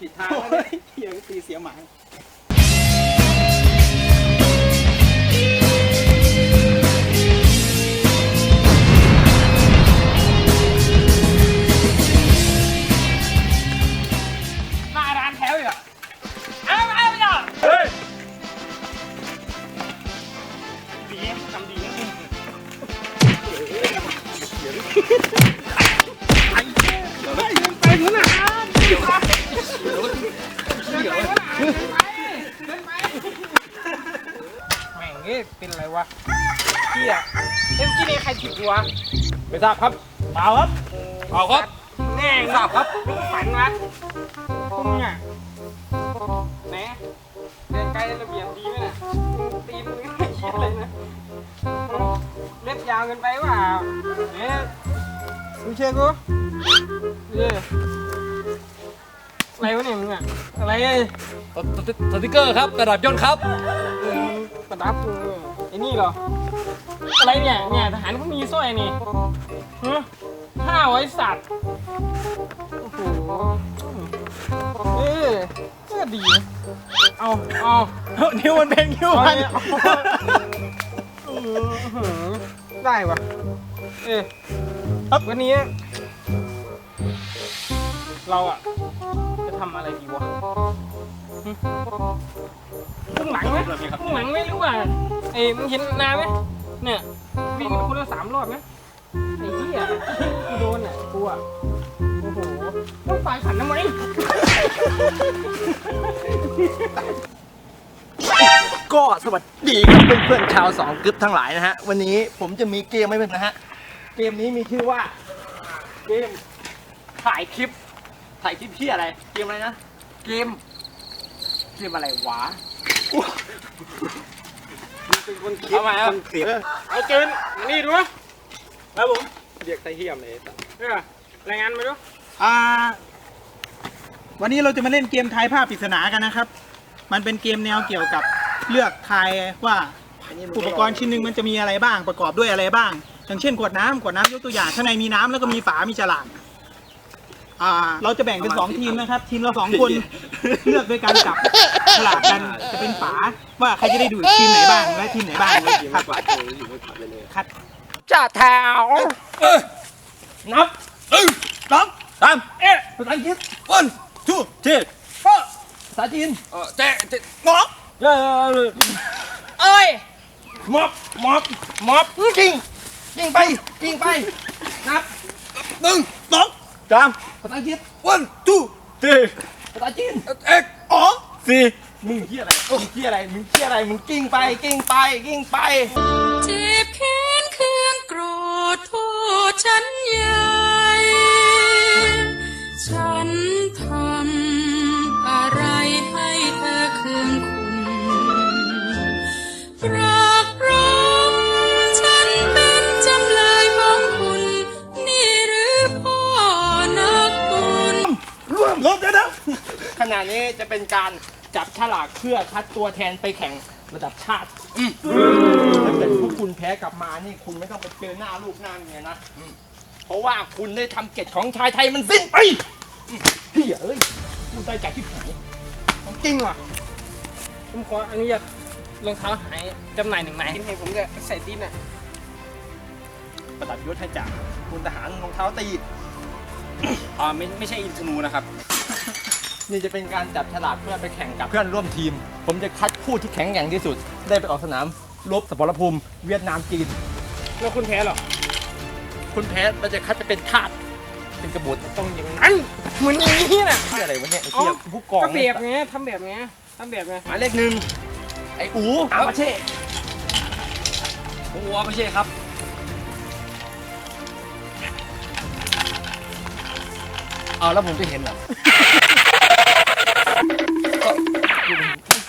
ผิดทางโอ้แล้วเนี่ยยเฮียตีเสียหมา เอ้ยเป็นอะไรวะเฮียเอ็มกี้นี่ใครผิดวะไม่ทราบครับเปล่าครับเปล่าครับแน่ทราบครับฝันวะมึงอะแหนเดินไกลระเบียบดีไหมน่ะตีนมึงไม่คิดเลยนะเล็บยาวเกินไปว่ะเนี่ยมึงเชื่อกูเอ้ยอะไรวะเนี่ยมึงอะอะไรเอ้ยสติกเกอร์ครับกระดาษย่นครับเออ ประดับกูไอ้นี่เหรอ อะไรเนี่ย เนี่ยทหารเขามีสร้อยนี่ฮะห้าวไอ้สัตว์ โอ้โห เออก็ดีนะเอาเอานิ้วมันเป็นนิ้วเอามันเนี่ยเอาอื้อหือได้ปะเออครับวันนี้ เราอะจะ ทำอะไรดีวะหึข้างหลังไหมข้างหลังไหมหรือว่าเอ้ยมึงเห็นนาไหมเนี่ยวิ่งกันคนละสามรอบไหมไอ้เหี้ยกูโดนอะกูอะโอ้โหมึงฝ่ายขันทำไมก็สวัสดีครับเพื่อนๆชาวสองกึ๊บทั้งหลายนะฮะ วันนี้ผมจะมีเกมให้เพื่อนนะฮะ เกมนี้มีชื่อว่า เกมถ่ายคลิป ถ่ายคลิปที่อะไร เกมอะไรนะ เกม เกมอะไรวะมึงเป็นคนคิดเอาใหม่เอา คนเสียบเอาเกินมานี่ดูวะครับผมเรียกไทเฮียมเลยไอ้สัตว์เออรายงานมาดูอ่า วันนี้เราจะมาเล่นเกมทายภาพปริศนากันนะครับ มันเป็นเกมแนวเกี่ยวกับเลือกทายว่าอุปกรณ์ชิ้นหนึ่งมันจะมีอะไรบ้างประกอบด้วยอะไรบ้าง อย่างเช่นขวดน้ำขวดน้ำยกตัวอย่างข้างในมีน้ำแล้วก็มีฝา มีฉลาก อ่า เราจะแบ่งเป็นสองทีมนะครับ ทีมละสองคนเลือกโดยการจับฉลากกันจะเป็นฝาว่าใครจะได้ดูดทีมไหนบ้างและทีมไหนบ้างครับครับจ่าแถวนับสองสามเอ๊ะภาษาอังกฤษ one two three four ภาษาจีนเออเจ๊เจ๊งอกเอ้ยเอ้ยม็อบม็อบม็อบจริงจริงไปจริงไปนับหนึ่งสอง สามภาษาอังกฤษ one two สี่ภาษาจีนเอ็กอ๋อสี่มึงเที่ยอะไรมึงเที่ยอะไร มึงเที่ยอะไร มึงกิ้งไป กิ้งไป กิ้งไป เจ็บแค้นเคืองโกรธโทษฉันใหญ่ฉันทำ ขณะนี้จะเป็นการจับฉลากเพื่อคัดตัวแทนไปแข่งระดับชาติถ้าเกิดพวกคุณแพ้กลับมานี่คุณไม่ต้องไปเจอหน้าลูกหน้าเมียนะเพราะว่าคุณได้ทำเกตของชายไทยมันสิ้นไปเฮียเอ้ยกูได้จากที่ไหนของจริงว่ะผมขออนุญาตรองเท้าหายจำหน่ายหนึ่งไหนให้ผมจะใส่ตีนอะประดับยศให้จากคุณทหารรองเท้าตีอ่าไม่ไม่ใช่อินทนูนะครับ นี่จะเป็นการจับฉลากเพื่อไปแข่งกับเพื่อนร่วมทีม ผมจะคัดผู้ที่แข็งแกร่งที่สุด ได้ไปออกสนามรบสมรภูมิ เวียดนามจีน แล้วคุณแพ้เหรอ คุณแพ้เราจะคัดจะเป็นทาสเป็นกบฏต้องอย่างนั้นเหมือนอย่างนี้น่ะที่อะไรวะเนี่ยไอ้เอ้าเหี้ยผู้กองก็แบบไงทำแบบไงทำแบบไงหมายเลขหนึ่งไอ้อูอามาเช่โอ้โหไม่ใช่ครับเอาแล้วผมจะเห็นเหรอก็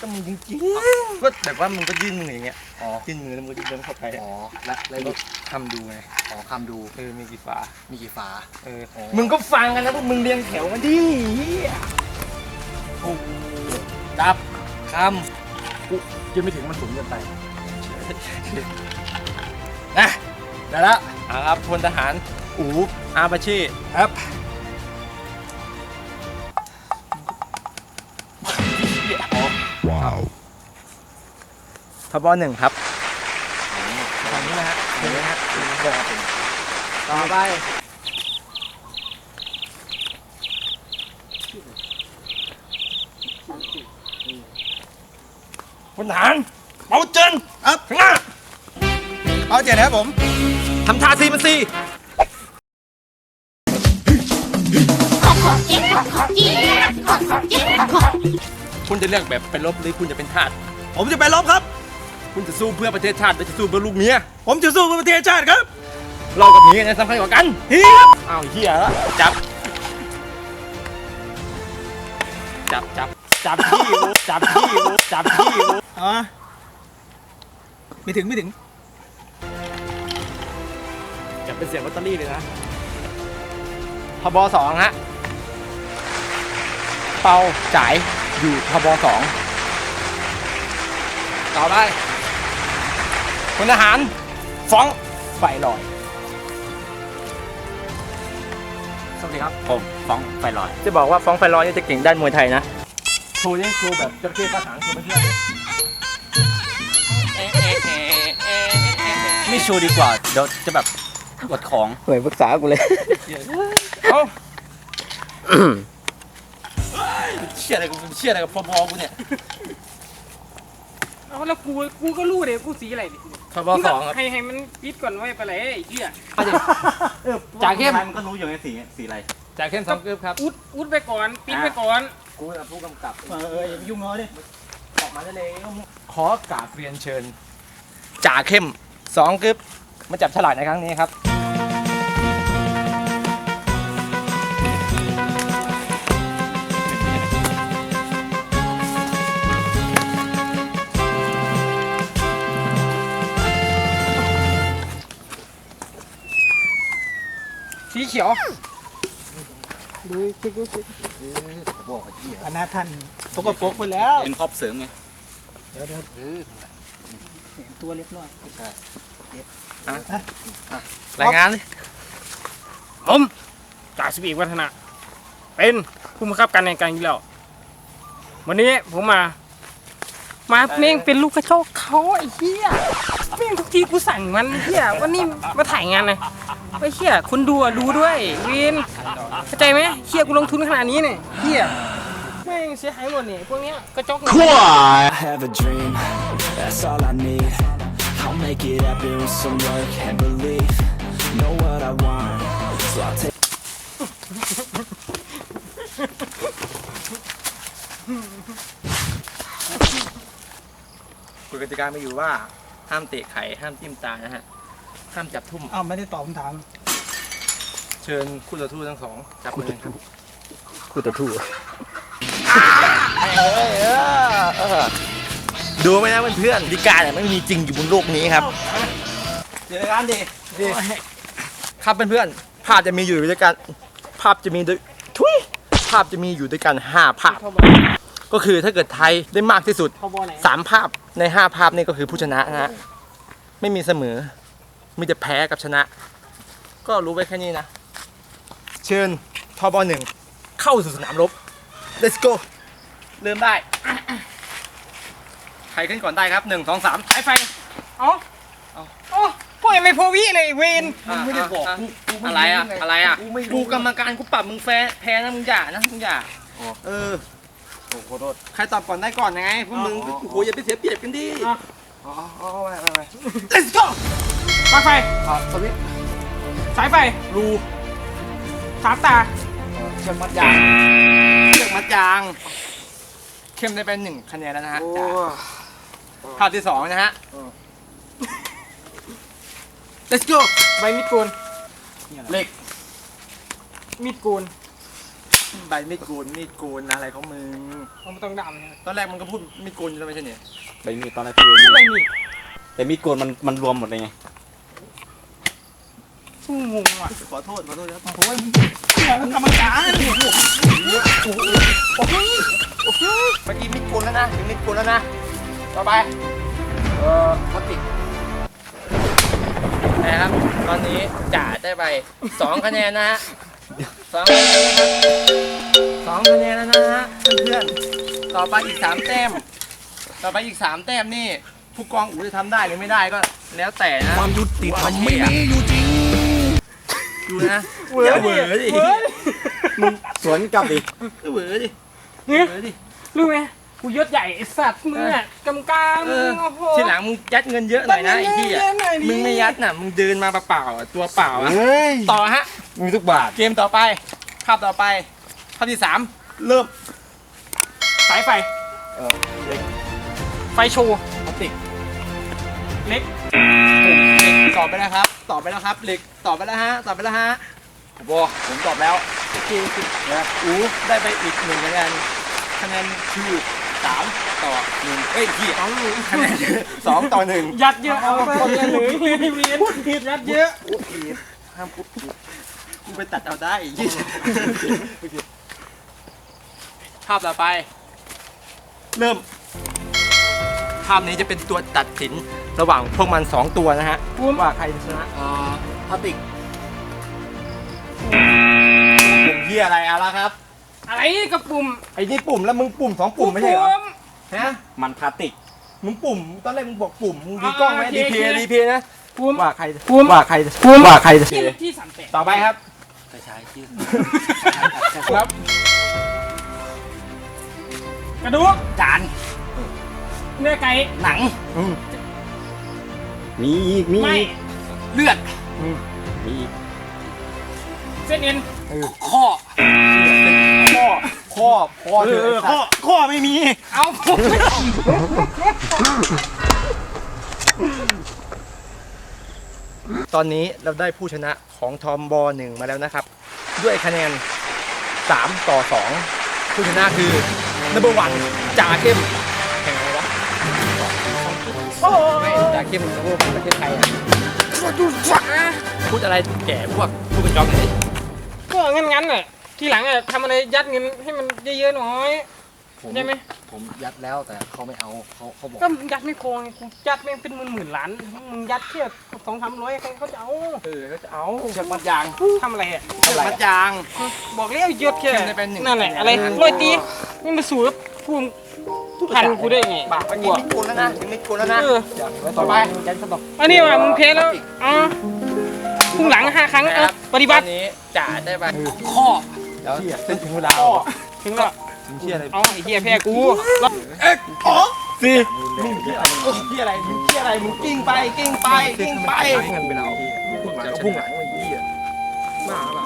ก็มึงจริงๆก็แบบว่ามึงก็ยื่นมืออย่างเงี้ยอ๋อยื่นมือแล้วมึงก็เดินเข้าไปอ๋อแล้วแล้วแล้วก็ทำดูไงอ๋อคำดูเออมีกี่ฝามีกี่ฝาเอออ๋อมึงก็ฟังกันนะพวกมึงเรียงแถวกันดิเหี้ยดับคยังไม่ถึงมันสูงเกินไปนะได้แล้วอ่าครับพลทหารอูอาบาเช่ครับ ทบหนึ่งครับฝั่งนี้นะฮะตรงนี้นะฮะต่อไปพลทหารเปาเจินครับข้างหน้าเอาเจ็ดนะครับผมทำท่าซีมันซีคุณจะเลือกแบบเป็นลบหรือคุณจะเป็นทาสผมจะไปลบครับ คุณจะสู้เพื่อประเทศชาติหรือจะสู้เพื่อลูกเมีย ผมจะสู้เพื่อประเทศชาติครับ เรากับเมียเนี่ยสำคัญกว่ากันฮีครับอ้าวเฮียแล้วจับ จับจับจับที่กูจับที่กูจับที่กูอ๋อไม่ถึงไม่ถึงจับเป็นเสียงลอตเตอรี่เลยนะทบสองฮะ เปาจ่ายอยู่ทบสองต่อได้ พลทหารฟ้องไฟลอยำสวัสดีครับ ผมฟ้องไฟลอย จะบอกว่าฟ้องไฟลอยนี่จะเก่งด้านมวยไทยนะโชว์นี่โชว์แบบจระเข้ภาษาโชว์ไม่เชื่อดิไม่โชว์ดีกว่า เดี๋ยวจะแบบกดของเหมือนปรึกษากูเลยเอ้าเชื่ออะไรกูเชื่ออะไรกับพอๆกูเนี่ย เอาแล้วกู กูก็รู้เดี๋ยวกูสีอะไรดิ ทบสองครับ ให้ให้มันปิดก่อนไว้ไปเลยไอ้เหี้ยจากเข้ม มันก็รู้อยู่ไงสีสีอะไรจากเข้มสองกึ๊บครับอุดอุดไปก่อนปิดไปก่อน กูเป็นผู้กำกับเออเอออย่าไปยุ่งเขาดิออกมาได้เลยขอกราบเรียนเชิญจ่าเข้มสองกึ๊บมาจับฉลากในครั้งนี้ครับ ขียวอนาท่านตกกระปรกไปแล้วเป็นครอบเสริมไงเดี๋ยวเดี๋ยวเห็นตัวเล็กน้อยรายงานดิผมจ่าสิบเอกวัฒนะเป็นผู้บังคับการในการอยู่แล้ววันนี้ผมมา มาเม่งเป็นลูกกระจอกเขาไอ้เหี้ย เม่งทุกทีกูสั่งมันไอ้เหี้ยวันนี้มาถ่ายงานเลยไอ้เหี้ยคนดูอะดูด้วยเวนเข้าใจไหมเหี้ยกูลงทุนขนาดนี้เนี่ยเหี้ยแม่งเสียหายหมดเนี่ยพวกเนี้ยกระจอกเนี่ย I have a dream, that's all I need. I'll make it happen with some work and belief. Know what I want, so I'll take. กฎกติกาไม่อยู่ว่า ห้ามเตะไข่ห้ามจิ้มตานะฮะ ห้ามจับทุ่ม อ้าวไม่ได้ตอบคำถาม เชิญคู่ต่อสู้ทั้งสองจับมือกันครับคู่ต่อสู้ดูไหมนะเพื่อนๆดิกาเนี่ยไม่มีจริงอยู่บนโลกนี้ครับเจอกันดิครับเพื่อนๆภาพจะมีอยู่ด้วยกัน ภาพจะมีด้วยทุยภาพจะมีอยู่ด้วยกันห้าภาพ ก็คือถ้าเกิดไทยได้มากที่สุด เขาบอไหนสามภาพในห้าภาพนี่ก็คือผู้ชนะนะฮะไม่มีเสมอ มีแต่แพ้กับชนะ ก็รู้ไว้แค่นี้นะ เชิญทบหนึ่งเข้าสู่สนามรบ let's go เริ่มได้ใครขึ้นก่อนได้ครับหนึ่งสองสามสายไฟ เอ้าเอ้าพวกยังไม่โพวิเลยเวนไม่ได้บอกอะไรอะอะไรอะกูกรรมการกูปรับมึงแพ้แพ้นะมึงอย่านะมึงอย่าเออข อโทษ ใครตอบก่อนได้ก่อนไงพวกมึงโอ้โหอย่าไปเสียเปรียบกันดิอ๋ออ๋อไปไปไป let's go ปลั๊กไฟ อะสวิตช์สายไฟ รูสามตาเชือกมัดยางเชือกมัดยาง เข้มได้เป็นหนึ่งคะแนนแล้วนะฮะจ้ะภาพที่สองนะฮะ let's go ใบมีดโกนเหล็ก มีดโกน ใบมีดโกูนมีดโกูนอะไรของมึงมันต้องดำนะตอนแรกมันก็พูดมีดโกูนอยู่แล้วไม่ใช่เนี่ยใบมีดตอนแรกพี่ใบมีดแต่มีดโกนมันมันรวมหมดเลยไงสู้งงว่ะขอโทษขอโทษครับโอ้ยมึงกรรมการเมื่อกี้มีดโกูนแล้วนะถึงมีดโกูนแล้วนะต่อไปเอ่อพลาสติกนะครับ ตอนนี้จ่าได้ไปสองคะแนนนะฮะ สองคะแนนนะครับสองคะแนนแล้วนะฮะเพื่อนๆต่อไปอีกสามแต้ม ต่อไปอีกสามแต้มนี่ ผู้กองอูจะทำได้หรือไม่ได้ก็แล้วแต่นะความยุติธรรมไม่มีอยู่จริงดูนะเวอร์ดิเวอร์สวนกลับดิเหวอดิเนี่ยเหวอดิรู้ไหม กูยศใหญ่ไอ้สัตว์มึงอะกำการเอมึองโอ้โห ทีหลังมึงยัดเงินเยอะหน่อยนะไอ้ที่อะเย็นๆหน่อยดิ มึงไม่ยัดน่ะ มึงเดินมาเปล่าๆอะตัวเปล่าอะต่อฮะ มีทุกบาท เกมต่อไป ภาพต่อไป ภาพที่สามเริ่ม สายไฟ เออเล็กไฟโชว์พลาสติกเล็กเหล็กตอบไปแล้วครับ ตอบไปแล้วครับเหล็กตอบไปแล้วฮะ ตอบไปแล้วฮะบอผมตอบแล้วโอเคนะอูได้ไปอีกหนึ่งคะแนน คะแนนคือ สามต่อหนึ่งเอ้ยพี่เอาคะแนนคือสองต่อหนึ่งยัดเยอะเอาคนเลยเลยเรียนพูดผิดยัดเยอะพูดผิดห้ามพูดผิดกูไปตัดเอาได้อีกยี่ภาพต่อไป เริ่ม ภาพนี้จะเป็นตัวตัดสินระหว่างพวกมันสองตัวนะฮะว่าใครจะชนะอ่าพลาสติกปุ่มเหียอะไรเอาละครับ อะไรกระปุ่มไอ้นี่ปุ่มแล้วมึงปุ่มสองปุ่มไม่ใช่เหรอ ฮะ มันพลาสติก มึงปุ่มตอนแรกมึงบอกปุ่ม มึงดูกล้องไหมอ่าโอเคดีพีโอเคดีพีนะปุ่มว่าใครปุ่มว่าใครว่าใครที่ที่สามแปดต่อไปครับครับกระดูกจานเนื้อไก่หนังมีอีกมีไม่อีกเลือดมีอีกเส้นเอ็นข้อ ข้อข้อข้อเออเออข้อข้อไม่มี เอาตอนนี้เราได้ผู้ชนะของทอมบอหนึ่งมาแล้วนะครับ ด้วยคะแนน 3 ต่อ 2 ผู้ชนะคือ number one จ่าเข้มแข่งอะไรวะไม่จ่าเข้มพวกประเทศไทยอะพูดอะไรแก่พวกผู้กระจอกหน่อยก็งั้นงั้นๆน่ะ ทีหลังอะทำอะไรยัดเงินให้มันเยอะๆหน่อยได้ไหม ผมยัดแล้วแต่เขาไม่เอาเขาเขาบอกก็มึงยัดไม่โกงไงกูยัดแม่งเป็นหมื่นหมื่นๆล้านมึงยัดแค่สองสามร้อยใครเขาจะเอาเออเขาจะเอาเชือกมัดยางทำอะไรอะเชือกมัดยาง บอกแล้วยศแค่เข้มได้เป็นหนึ่ง นั่นแหละคะแนนอะไรร้อยตีนี่มาสู่กับพูมพันกูได้ไงบาปเมื่อกี้มิดกูแล้วนะถึงมิดกูแล้วนะเออต่อไปอันนี้ว่ะมึงเพลแล้วอ๋อพุ่งหลังห้าครั้งเออปฏิบัติตอนนี้จ่าได้ไปข้อ เดี๋ยวเส้นถึงเวลาถึงแล้วมึงเที่ยอะไรเอาไอ้เหี้ยแพ้กูแล้วสี่มึงเที่ยอะไรมึงเที่ยอะไรมึงเที่ยอะไรมึงกิ้งไปกิ้งไปกิ้งไปเงินไปเราจะพุ่งหลังไอ้เหี้ยมาเปล่า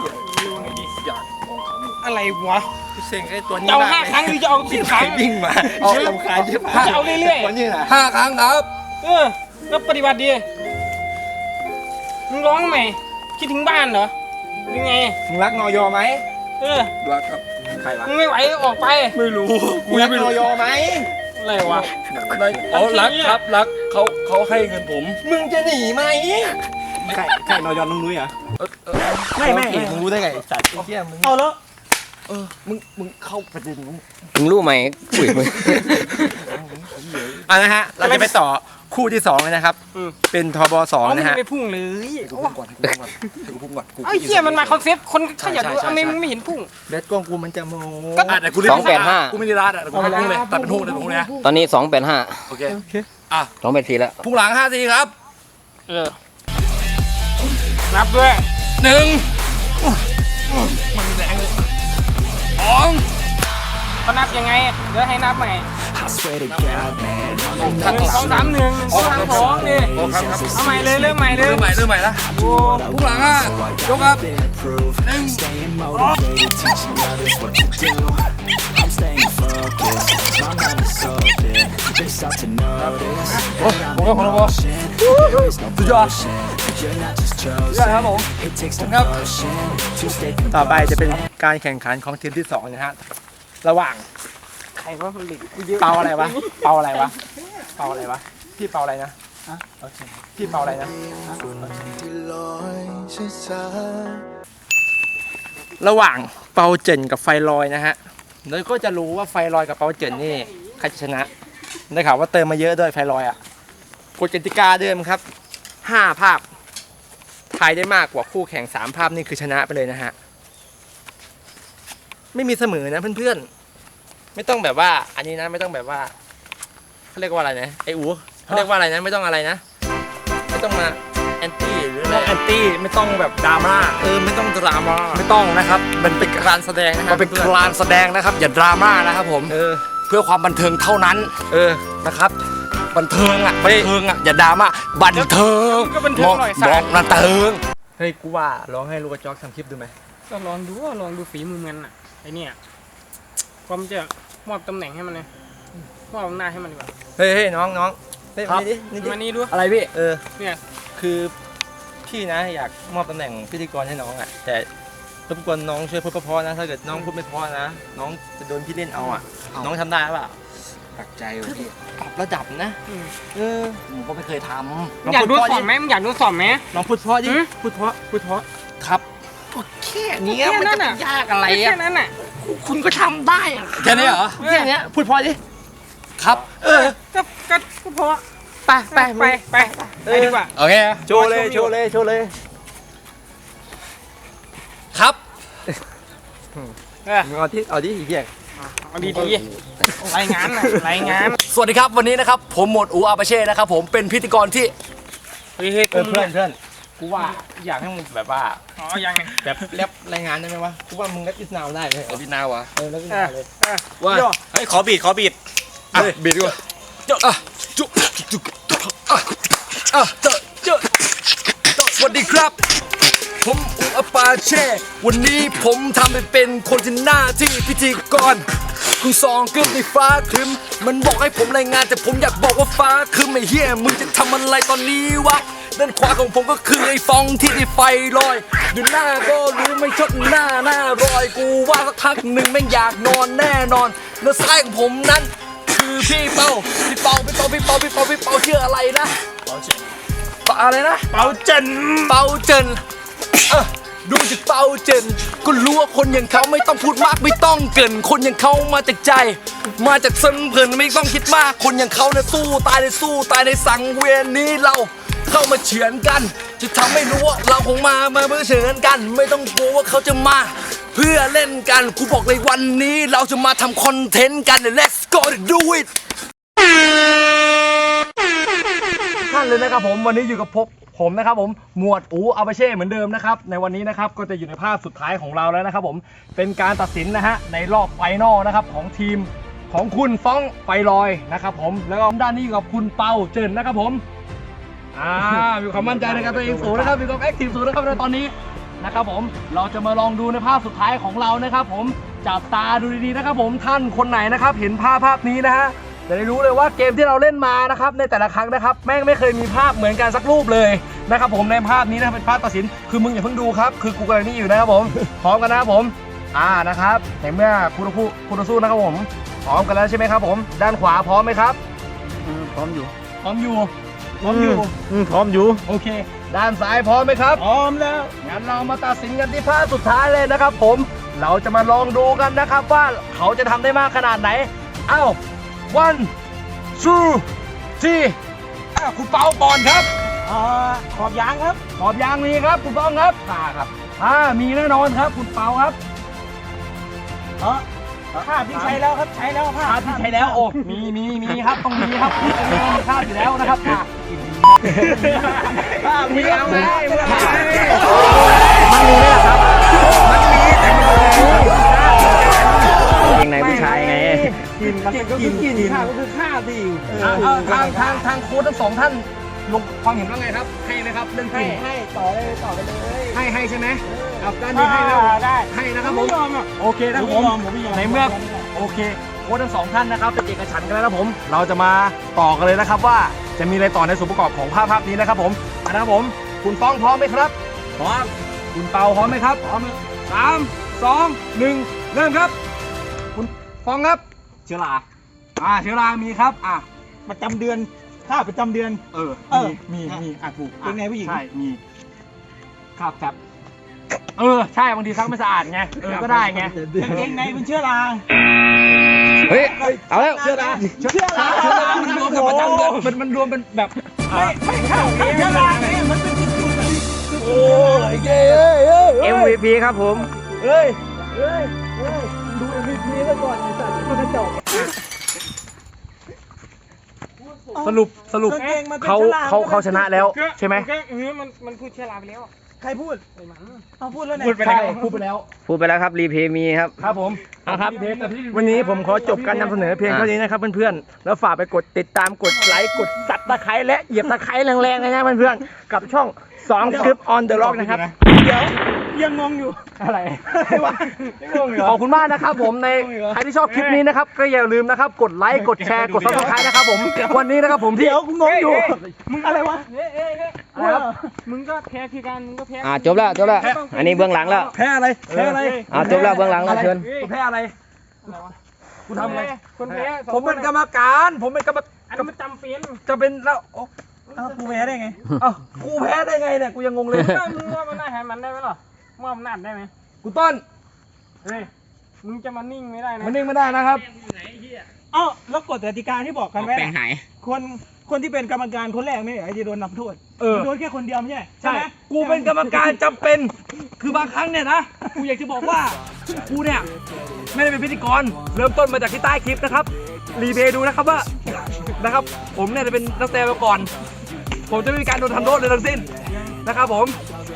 อยากมองเขาหมดอะไรวะเซ็งไอ้ตัวนี้จะเอาห้าครั้งหรือจะเอาสิบครั้งวิ่งมาเอาลำคาญใช่ปะจะเอาเรื่อยๆตัวนี้นะห้าครั้งครับ เออแล้วปฏิบัติดีมึงร้องทำไมคิดถึงบ้านเหรอหรือไงมึงรักนอยอไหม เออรักครับใครรักมึงไม่ไหวออกไปไม่รู้มึงรักนอยอไหมอะไรวะเขารักครับรักเขาเขาให้เงินผม มึงจะหนีไหมไข่ไข่นอยอนนุ้ยเหรอไม่ไม่มึงรู้ได้ไงสัตว์ไอ้เหี้ยมึงเอาแล้วเออมึงมึงเข้าประเด็นมึงมึงรู้ไหมคุยมึงอะนะฮะเราจะไปต่อ คู่ที่สองเลยนะครับเป็นทบสองเอามึนะงฮะไปพุ่งเลยกูพุ่งก่อนกูพุ่งก่อนกูพุ่งก่อนกูเอาไอ้เหี้ยมันมาคอนเซ็ปต์คนขยันดูใช่ใช่ เอาไม่มึงไม่เห็นพุ่งเบสกล้องกูมันจะโมก็ อะแต่กูสองแปดห้า กูไม่ได้รัดอะกูไม่พุ่งเลยตัดเป็นพุ่งเลยพุ่งเลยนะตอนนี้สองแปดห้าโอเคอะสองแปดสี่แล้วพุ่งหลังห้าทีครับเออนับด้วยหนึ่งมันแรงเลยสองเขานับยังไงเดี๋ยวให้นับใหม่ swear to God, man. I'm หนึ่งสองสามหนึ่งสองสามสองนี่เอาใหม่เลยเริ่มใหม่เลยเริ่มใหม่เริ่มใหม่ละโอ้ทุกหลังอะยกครับ prove. Staying motivated, teaching others what to do. I'm staying focused, my mind is open. They start to notice. that I'm in motion. There is no potion. You're not just chosen. It takes devotion to stay ต่อไปจะเป็นการแข่งขันของทีมที่สองนะฮะระหว่าง ใครว่าผลิตเยอะเปาอะไรวะ เปาอะไรวะ เปาอะไรวะ พี่เปาอะไรนะพี่เปาอะไรนะระหว่างเปาเจินกับไฟลอยนะฮะแล้วก็จะรู้ว่าไฟลอยกับเปาเจินนี่ใครจะชนะ ได้ข่าวว่าเติมมาเยอะด้วยไฟลอยอะกฎกติกาเดิมครับห้าภาพ ทายได้มากกว่าคู่แข่งสามภาพนี่คือชนะไปเลยนะฮะ ไม่มีเสมอนะเพื่อนๆ ไม่ต้องแบบว่า อันนี้นะไม่ต้องแบบว่าเขาเรียกว่าอะไรนะไอ้อูเขาเรียกว่าอะไรนะไม่ต้องอะไรนะ ไม่ต้องมาแอนตี้หรืออะไรแอนตี้ไม่ต้องแบบดราม่าเออไม่ต้องดราม่าไม่ต้องนะครับ มันเป็นการแสดงนะครับมันเป็นการแสดงนะครับ อย่าดราม่านะครับผมเออเพื่อความบันเทิงเท่านั้นเออ นะครับบันเทิงอะบันเทิงอะอย่าดราม่าบันเทิงก็บันเทิงหน่อยบสาอกบันเทิง เฮ้ยกูว่าลองให้ลูกกระจอกทำคลิปดูไหมก็ลองดูว่าลองดูฝีมือมันอะไอเนี่ย ความจะมอบตำแหน่งให้มันเลยมอบอำนาจให้มันดีกว่าเฮ้ยเฮ้ยน้องน้องเฮ้ยครัมาบนี่ดินี่ดิมานี่ดูอะไรพี่ เออ เนี่ยคือพี่นะอยากมอบตำแหน่งพิธีกรให้น้องอะ แต่รบกวนน้องช่วยพูดเพราะๆนะ ถ้าเกิดน้องพูดไม่เพราะนะ น้องจะโดนพี่เล่นเอาอะน้องทำได้ป่ะตักใจว่ะพี่ปรับระดับนะ อืมเออ ผมก็ไม่เคยทอยากดูสอบไหมมึงอยากดูสอบไหมลองพูดเพราะดิ หือ พูดเพราะพูดเพราะำครับก็แค่เนี้ยแค่มันนั้จะนน่ะ ยากอะไรแค่อะนั้นน่ะ คุณก็ทำได้อะแค่นี้เหรอ แค่เนี้ยพูดเพราะดิครับ เออก็ก็ก็เพราะไปไปไปไปไปดีกว่า โอเค โชว์เลยโชว์เลยโชว์เลยครับ เอาที่เอาที่อีกอย่างเอาดีๆรายงานน่ะรายงานสวัสดีครับวันนี้นะครับ ผมหมวดอูอาปาเช่นะครับ ผมเป็นพิธีกรที่ เฮ้ยเฮ้ยเออเพื่อนเพื่อน กูว่าอยากให้มึงแบบว่าอ๋อยังไงแบบแรปรายงานได้ไหมวะกูว่ามึงแรปอิสนาวได้ไหมเอาพี่นาวะเออแรปอิสอะนาวเลยอะว่าโย่เฮ้ยขอบีดขอบีดอะบีดดีกว่าเจ้าอะจุ๊จุ๊อะอะเจ้าเจ้าสวัสดีครับผมอูอาปาเช่ วันนี้ผมทำไปเป็นคนที่หน้าที่พิธีกรคุณซองเกือบในฟ้าครึม มันบอกให้ผมรายงานแต่ผมอยากบอกว่าฟ้าครึมไอ้เหี้ยมึงจะทำอะไรตอนนี้วะ ด้านขวาของผมก็คือไอ้ฟองที่ได้ไฟลอยอยู่หน้าก็รู้ไม่ชดหน้าหน้ารอยกูว่าสักพักหนึ่งแม่งอยากนอนแน่นอน แล้วซ้ายของผมนั้น คือพี่เปาพี่เปาพี่เปาพี่เปาพี่เปาพี่เปาชื่ออะไรนะเปาเจนเปาอะไรนะ เปาเจนเปาเจนเอ้อดูจากเปาเจนก็รู้ว่าคนอย่างเขาไม่ต้องพูดมากไม่ต้องเกริน คนอย่างเขามาจากใจ มาจากเส้นเพลินไม่ต้องคิดมาก คนอย่างเขาเนี่ยสู้ตายในสู้ตายในสังเวียนนี้เรา เข้ามาเฉือนกัน จะทำให้รู้ว่าเราคงมามาเพื่อเฉือนกัน ไม่ต้องกลัวว่าเขาจะมา เพื่อเล่นกันกูบอกเลยวันนี้เราจะมาทำคอนเทนต์กัน let's go do it ท่านเลยนะครับผมวันนี้อยู่กับพบผมนะครับผมหมวดอูอาบเช่เหมือนเดิมนะครับในวันนี้นะครับก็จะอยู่ในภาพสุดท้ายของเราแล้วนะครับผมเป็นการตัดสินนะฮะในรอบไฟนอลนะครับของทีมของคุณฟ้องไฟลอยนะครับผมแล้วก็ด้านนี้อยู่กับคุณเปาเจินนะครับผม อ่ามีความมั่นใจในการตัวเองสูงนะครับมีความแอคทีฟสูงนะครับในตอนนี้นะครับผมเราจะมาลองดูในภาพสุดท้ายของเรานะครับ ผมจับตาดูดีๆนะครับ ผมท่านคนไหนนะครับ เห็นภาพภาพนี้นะฮะจะได้รู้เลยว่าเกมที่เราเล่นมานะครับในแต่ละครั้งนะครับ แม่งไม่เคยมีภาพเหมือนกันสักรูปเลยนะครับผมในภาพนี้นะเป็นภาพตัดสิน คือมึงอย่าเพิ่งดูครับคือกูกำลังนี่อยู่นะครับผมพร้อมกันนะครับผมอ่านะครับในเมื่อคุณผู้คุณต่อสู้นะครับผมพร้อมกันแล้วใช่ไหมครับ ผมด้านขวาพร้อมไหมครับพร้อมอยู่ พร้อมอยู่ พร้อมอยู่ อืมพร้อมอยู่ โอเค ด้านซ้ายพร้อมไหมครับ พร้อมแล้ว งั้นเรามาตัดสินกันที่ภาพสุดท้ายเลยนะครับ ผม เราจะมาลองดูกันนะครับว่าเขาจะทำได้มากขนาดไหน เอ้า one two three อะคุณเปาก่อนครับอ่าขอบยางครับ ขอบยางมีครับคุณเปาครับค่ะครับอ่ามีแน่นอนครับคุณเปาครับ เออภาพที่ใช้แล้วครับ ใช้แล้วภาพภาพที่ใช้แล้วโอ้มีมีมีครับต้องมีครับมีภาพอยู่แล้วนะครับ ค่ะภาพมีเอาไหมมันมีไหมล่ะครับ มันมีแต่มันเกงในผู้ชายไงกินมันก็คือกินข้าวก็คือข้าวดิเอาทางทางทางโค้ชทั้งสองท่านลงความเห็นว่าไงครับ ให้ไหมครับเรื่องให้กินให้ต่อเลยต่อไปเลยให้ให้ใช่ไหมเอาด้านนี้ให้แล้วได้ให้นะครับผมโอเคนะครับผมในเมื่อโอเคโค้ชทั้งสองท่านนะครับเป็นเอกฉันท์กันแล้วนะผม เราจะมาต่อกันเลยนะครับว่า จะมีอะไรต่อในส่วนประกอบของภาพภาพนี้นะครับผมนะครับผม คุณป้องพร้อมไหมครับ พร้อม คุณเปาพร้อมไหมครับ พร้อมสามสองหนึ่งเริ่มครับ คุณฟองครับ เชื้อราอ่าเชื้อรามีครับ อะประจำเดือนค่าประจำเดือน เออ เออมีมี มีอะถูกเป็นไงผู้หญิง ใช่ มี ครับครับ เออใช่บางทีซักไม่สะอาดไงเออก็ได้ไงกางเกงในเป็นเชื้อราเฮ้ยเอาแล้วเชื่อราเชื่อราเชื่อรามันรวมกับประจำเดือนมันมันรวมเป็นแบบไม่ไม่เข้าเชื้อราเนี่ยมันเป็นจุดๆอะโอ้ยเย้เอ้ยเอ้ยเอ้ย MVP ครับผมเอ้ยเอ้ยเอ้ยดู MVP ซะก่อนไอ้สัตว์มันกระจอกสรุปสรุปกางเกงมันเป็นเขาชื้อรเขาเขาชนะแล้วใช่ไหมก็เออมันมันพูดเชื้อราไปแล้วอะ ใครพูดไอ้หมันเอาพูดแล้วไงพูดไปแล้วพูดไปแล้ว พูดไปแล้วครับรีเพย์มีครับ ครับผมอะครับ วันนี้ผมขอจบการนำเสนอเพียงเท่านี้นะครับเพื่อนๆ แล้วฝากไปกดติดตามกดไลค์กดสับตะไคร้และเหยียบตะไคร้แรงๆเลยนะเพื่อนๆ กับช่อง2คลิป on the rock นะครับ เดี๋ยว ยังงงอยู่ อะไรอะไรวะขอบคุณมากนะครับผมในใครที่ชอบคลิปนี้นะครับ ก็อย่าลืมนะครับ กดไลค์กดแชร์กดซับสไครต์นะครับ ผมวันนี้นะครับผมที่เดี๋ยวกูงงอยู่มึงอะไรวะเอ้ยเอ้ยเอ้ยอะไรครับมึงก็แพ้คือการมึงก็แพ้อ่าจบแล้วจบแล้วอันนี้เบื้องหลังแล้วแพ้อะไรแพ้อะไรอ่าจบแล้วเบื้องหลังแล้วเชิญกูแพ้อะไรกูทำอะไรคนแพ้สองผมเป็นคกรรมการ ผมเป็นกรรมอันนี้มันจำเป็นจะเป็นแล้วโอ้เอากูแพ้ได้ไงเอ้ากูแพ้ได้ไงเนี่ยกูยังงงเลยก็มึงว่ามันได้แหมันได้ไหมล่ะ มอบอำนาจได้ไหมกูต้นเฮ้ยมึงจะมานิ่งไม่ได้นะมันนิ่งไม่ได้นะครับ เอ้าแล้วกฎกติกาที่บอกกันไว้แปลงหาย คนคนที่เป็นกรรมการคนแรกไม่ใช่เหรอที่โดนนำโทษเออ โดนแค่คนเดียวไม่ใช่ใช่ไหม กูเป็นกรรมการจำเป็น คือบางครั้งเนี่ยนะ กูอยากจะบอกว่า กูเนี่ย ไม่ได้เป็นพิธีกร เริ่มต้นมาจากที่ใต้คลิปนะครับ รีเพย์ดูนะครับว่า นะครับ ผมเนี่ยจะเป็นนักแสดงมาก่อน ผมจะไม่มีการโดนทำโทษเลยทั้งสิ้นนะครับผม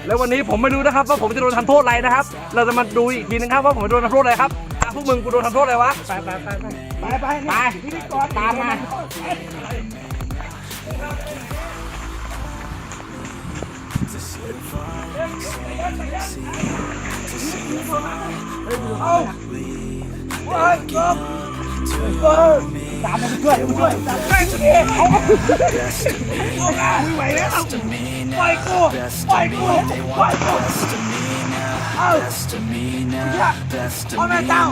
แล้ววันนี้ผมไม่รู้นะครับว่าผมจะโดนทำโทษอะไรนะครับ เราจะมาดูอีกทีนึงครับว่าผมจะโดนทำโทษอะไรครับอะพวกมึงกูโดนทำโทษอะไรวะ ไปไปไปไปไปนี่พิธีกรตามมาตามมาช่วยช่วยช่วยเอาเอาไม่ไหวแล้ว ปล่อยกูปล่อยกูปล่อยกูเอาพ่อแม่เจ้า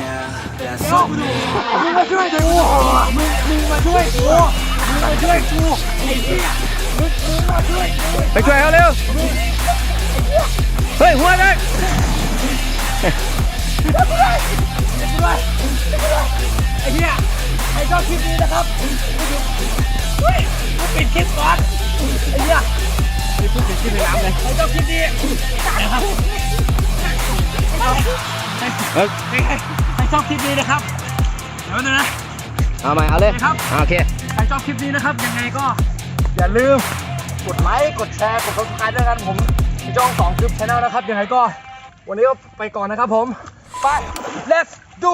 เดี๋ยวมึงมาช่วยกูมึงมึงมาช่วยกูมึงมาช่วยกูไอ้เหี้ยมึงมึงมาช่วยกูไปช่วยเขาเร็วเฮ้ยหัวเลยไอ้เหี้ยไอ้ชอบคลิปนี้นะครับเฮ้ยกูปิดคลิปก่อนไอ้เหี้ย นี่พูดปิดคลิปในน้ำเลยไอ้ชอบคลิปนี้นะครับเฮ้ยใครชอบคลิปนี้นะครับ เดี๋ยวนะนะ เอาใหม่เอาเลยครับ โอเค ใครชอบคลิปนี้นะครับ ยังไงก็อย่าลืมกดไลค์กดแชร์กด subscribe ด้วยกันผมจ้องสองคลิปช anel นะครับ ยังไงก็ วันนี้ก็ไปก่อนนะครับผม ไป let's do